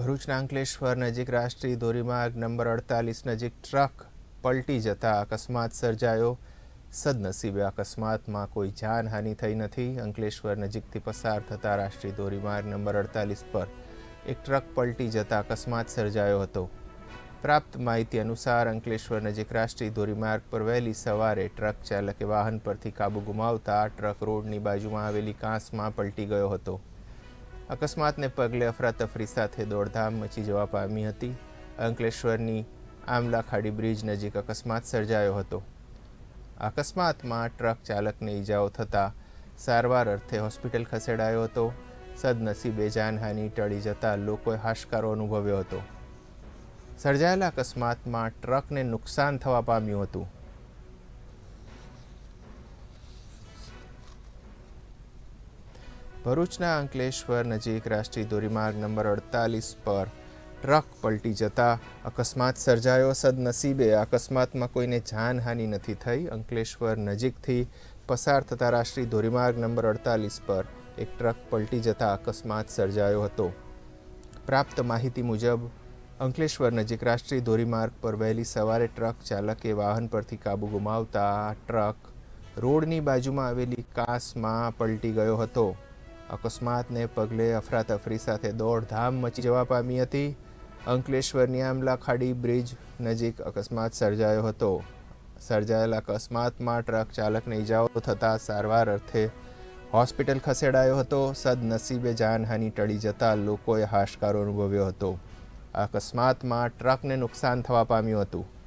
ભરૂચના અંકલેશ્વર નજીક રાષ્ટ્રીય ધોરીમાર્ગ નંબર અડતાલીસ નજીક ટ્રક પલટી જતા અકસ્માત સર્જાયો. સદનસીબે અકસ્માતમાં કોઈ જાનહાનિ થઈ નથી. અંકલેશ્વર નજીકથી પસાર થતા રાષ્ટ્રીય ધોરીમાર્ગ નંબર અડતાલીસ પર એક ટ્રક પલટી જતા અકસ્માત સર્જાયો હતો. પ્રાપ્ત માહિતી અનુસાર અંકલેશ્વર નજીક રાષ્ટ્રીય ધોરીમાર્ગ પર વહેલી સવારે ટ્રક ચાલકે વાહન પરથી કાબુ ગુમાવતા ટ્રક રોડની બાજુમાં આવેલી કાંસમાં પલટી ગયો હતો. અકસ્માતને પગલે અફરાતફરી સાથે દોડધામ મચી જવા પામી હતી. અંકલેશ્વરની આમલા ખાડી બ્રિજ નજીક અકસ્માત સર્જાયો હતો. અકસ્માતમાં ટ્રક ચાલકને ઈજાઓ થતાં સારવાર અર્થે હોસ્પિટલ ખસેડાયો હતો. સદનસીબે જાનહાનિ ટળી જતાં લોકોએ હાશકારો અનુભવ્યો હતો. સર્જાયેલા અકસ્માતમાં ટ્રકને નુકસાન થવા પામ્યું હતું. ભરૂચના અંકલેશ્વર નજીક રાષ્ટ્રીય ધોરીમાર્ગ નંબર અડતાલીસ પર ટ્રક પલટી જતા અકસ્માત સર્જાયો. સદનસીબે અકસ્માતમાં કોઈને જાનહાનિ નથી થઈ. અંકલેશ્વર નજીકથી પસાર થતા રાષ્ટ્રીય ધોરીમાર્ગ નંબર અડતાલીસ પર એક ટ્રક પલટી જતા અકસ્માત સર્જાયો હતો. પ્રાપ્ત માહિતી મુજબ, અંકલેશ્વર નજીક રાષ્ટ્રીય ધોરીમાર્ગ પર વહેલી સવારે ટ્રક ચાલકે વાહન પરથી કાબુ ગુમાવતા ટ્રક રોડની બાજુમાં આવેલી કાસમાં પલટી ગયો હતો. અકસ્માતને પગલે અફરાતફરી સાથે દોડધામ મચી જવા પામી હતી. અંકલેશ્વરની આમલા ખાડી બ્રિજ નજીક અકસ્માત સર્જાયો હતો. સર્જાયેલા અકસ્માતમાં ટ્રક ચાલકને ઈજાઓ થતાં સારવાર અર્થે હોસ્પિટલ ખસેડાયો હતો. સદનસીબે જાનહાનિ ટળી જતા લોકોએ હાશકારો અનુભવ્યો હતો. અકસ્માતમાં ટ્રકને નુકસાન થવા પામ્યું હતું.